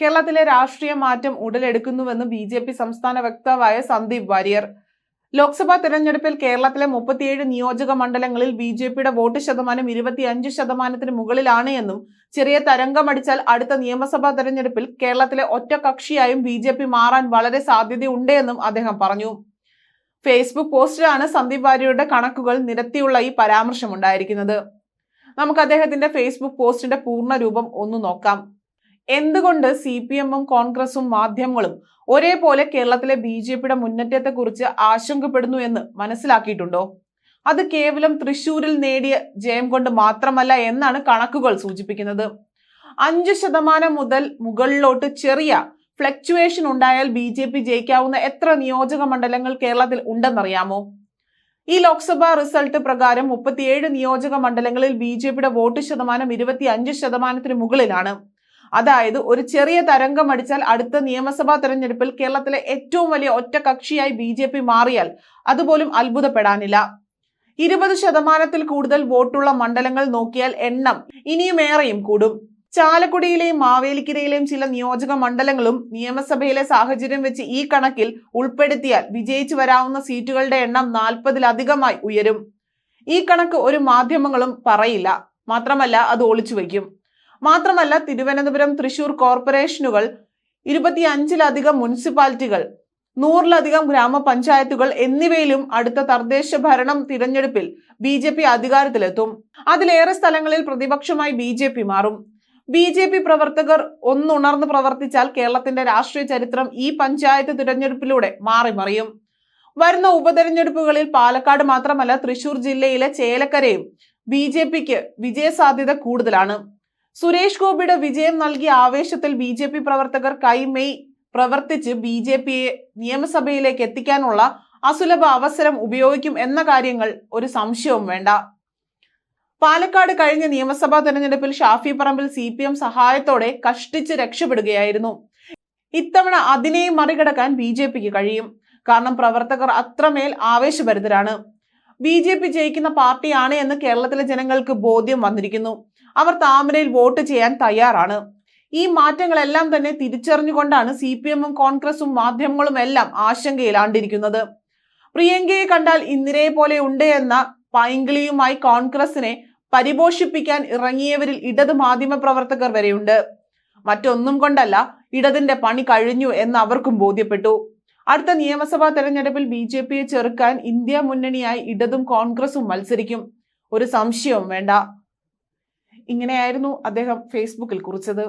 കേരളത്തിലെ രാഷ്ട്രീയ മാറ്റം ഉടലെടുക്കുന്നുവെന്ന് ബി ജെ പി സംസ്ഥാന വക്താവായ സന്ദീപ് വാര്യർ. ലോക്സഭാ തെരഞ്ഞെടുപ്പിൽ കേരളത്തിലെ മുപ്പത്തിയേഴ് നിയോജക മണ്ഡലങ്ങളിൽ ബി ജെ പിയുടെ വോട്ട് ശതമാനം ഇരുപത്തിയഞ്ച് ശതമാനത്തിന് മുകളിലാണ് എന്നും ചെറിയ തരംഗമടിച്ചാൽ അടുത്ത നിയമസഭാ തെരഞ്ഞെടുപ്പിൽ കേരളത്തിലെ ഒറ്റ കക്ഷിയായും ബി ജെ പി മാറാൻ വളരെ സാധ്യതയുണ്ട് എന്നും അദ്ദേഹം പറഞ്ഞു. ഫേസ്ബുക്ക് പോസ്റ്റിലാണ് സന്ദീപ് വാര്യരുടെ കണക്കുകൾ നിരത്തിയുള്ള ഈ പരാമർശമുണ്ടായിരിക്കുന്നത്. നമുക്ക് അദ്ദേഹത്തിന്റെ ഫേസ്ബുക്ക് പോസ്റ്റിന്റെ പൂർണ രൂപം ഒന്ന് നോക്കാം. എന്തുകൊണ്ട് സി പി എമ്മും കോൺഗ്രസും മാധ്യമങ്ങളും ഒരേപോലെ കേരളത്തിലെ ബി ജെ പിയുടെ മുന്നേറ്റത്തെക്കുറിച്ച് ആശങ്കപ്പെടുന്നു എന്ന് മനസ്സിലാക്കിയിട്ടുണ്ടോ? അത് കേവലം തൃശൂരിൽ നേടിയ ജയം കൊണ്ട് മാത്രമല്ല എന്നാണ് കണക്കുകൾ സൂചിപ്പിക്കുന്നത്. അഞ്ച് ശതമാനം മുതൽ മുകളിലോട്ട് ചെറിയ ഫ്ലക്ച്വേഷൻ ഉണ്ടായാൽ ബി ജെ പി ജയിക്കാവുന്ന എത്ര നിയോജക മണ്ഡലങ്ങൾ കേരളത്തിൽ ഉണ്ടെന്നറിയാമോ? ഈ ലോക്സഭാ റിസൾട്ട് പ്രകാരം മുപ്പത്തിയേഴ് നിയോജക മണ്ഡലങ്ങളിൽ ബി ജെ പിയുടെ വോട്ട് ശതമാനം ഇരുപത്തി അഞ്ച് ശതമാനത്തിന് മുകളിലാണ്. അതായത് ഒരു ചെറിയ തരംഗം അടിച്ചാൽ അടുത്ത നിയമസഭാ തെരഞ്ഞെടുപ്പിൽ കേരളത്തിലെ ഏറ്റവും വലിയ ഒറ്റ കക്ഷിയായി ബി ജെ പി മാറിയാൽ അതുപോലും അത്ഭുതപ്പെടാനില്ല. ഇരുപത് ശതമാനത്തിൽ കൂടുതൽ വോട്ടുള്ള മണ്ഡലങ്ങൾ നോക്കിയാൽ എണ്ണം ഇനിയും ഏറെയും കൂടും. ചാലക്കുടിയിലെയും മാവേലിക്കരയിലെയും ചില നിയോജക മണ്ഡലങ്ങളും നിയമസഭയിലെ സാഹചര്യം വെച്ച് ഈ കണക്കിൽ ഉൾപ്പെടുത്തിയാൽ വിജയിച്ചു വരാവുന്ന സീറ്റുകളുടെ എണ്ണം നാൽപ്പതിലധികമായി ഉയരും. ഈ കണക്ക് ഒരു മാധ്യമങ്ങളും പറയില്ല. മാത്രമല്ല അത് ഒളിച്ചു വയ്ക്കും. മാത്രമല്ല തിരുവനന്തപുരം തൃശൂർ കോർപ്പറേഷനുകൾ ഇരുപത്തിയഞ്ചിലധികം മുനിസിപ്പാലിറ്റികൾ നൂറിലധികം ഗ്രാമപഞ്ചായത്തുകൾ എന്നിവയിലും അടുത്ത തദ്ദേശ ഭരണം തിരഞ്ഞെടുപ്പിൽ ബി ജെ പി അധികാരത്തിലെത്തും. അതിലേറെ സ്ഥലങ്ങളിൽ പ്രതിപക്ഷമായി ബി ജെ പി മാറും. ബി ജെ പി പ്രവർത്തകർ ഒന്നുണർന്ന് പ്രവർത്തിച്ചാൽ കേരളത്തിന്റെ രാഷ്ട്രീയ ചരിത്രം ഈ പഞ്ചായത്ത് തിരഞ്ഞെടുപ്പിലൂടെ മാറി മറിയും വരുന്ന ഉപതെരഞ്ഞെടുപ്പുകളിൽ പാലക്കാട് മാത്രമല്ല തൃശൂർ ജില്ലയിലെ ചേലക്കരയും ബി ജെ പിക്ക് വിജയസാധ്യത കൂടുതലാണ്. സുരേഷ് ഗോപിയുടെ വിജയം നൽകിയ ആവേശത്തിൽ ബി ജെ പി പ്രവർത്തകർ കൈമെയ് പ്രവർത്തിച്ച് ബി ജെ പിയെ നിയമസഭയിലേക്ക് എത്തിക്കാനുള്ള അസുലഭ അവസരം ഉപയോഗിക്കും എന്ന കാര്യങ്ങൾ ഒരു സംശയവും വേണ്ട. പാലക്കാട് കഴിഞ്ഞ നിയമസഭാ തെരഞ്ഞെടുപ്പിൽ Shafi Parambil C P M സഹായത്തോടെ കഷ്ടിച്ച് രക്ഷപ്പെടുകയായിരുന്നു. ഇത്തവണ അതിനെയും മറികടക്കാൻ ബി ജെ പിക്ക് കഴിയും. കാരണം പ്രവർത്തകർ അത്രമേൽ ആവേശഭരിതരാണ്. ബി ജെ പി ജയിക്കുന്ന പാർട്ടിയാണ് എന്ന് കേരളത്തിലെ ജനങ്ങൾക്ക് ബോധ്യം വന്നിരിക്കുന്നു. അവർ താമരയിൽ വോട്ട് ചെയ്യാൻ തയ്യാറാണ്. ഈ മാറ്റങ്ങളെല്ലാം തന്നെ തിരിച്ചറിഞ്ഞുകൊണ്ടാണ് സി പി എമ്മും കോൺഗ്രസും മാധ്യമങ്ങളും എല്ലാം ആശങ്കയിലാണ്ടിരിക്കുന്നത്. പ്രിയങ്കയെ കണ്ടാൽ ഇന്ദിരയെ പോലെ ഉണ്ട് എന്ന പൈങ്കിളിയുമായി കോൺഗ്രസിനെ പരിപോഷിപ്പിക്കാൻ ഇറങ്ങിയവരിൽ ഇടത് മാധ്യമ പ്രവർത്തകർ വരെയുണ്ട്. മറ്റൊന്നും കൊണ്ടല്ല ഇടതിന്റെ പണി കഴിഞ്ഞു എന്ന് അവർക്കും ബോധ്യപ്പെട്ടു. അടുത്ത നിയമസഭാ തെരഞ്ഞെടുപ്പിൽ ബി ജെ പിയെ ചെറുക്കാൻ ഇന്ത്യ മുന്നണിയായി ഇടതും കോൺഗ്രസും മത്സരിക്കും. ഒരു സംശയവും വേണ്ട. ഇങ്ങനെയായിരുന്നു അദ്ദേഹം ഫേസ്ബുക്കിൽ കുറിച്ചത്.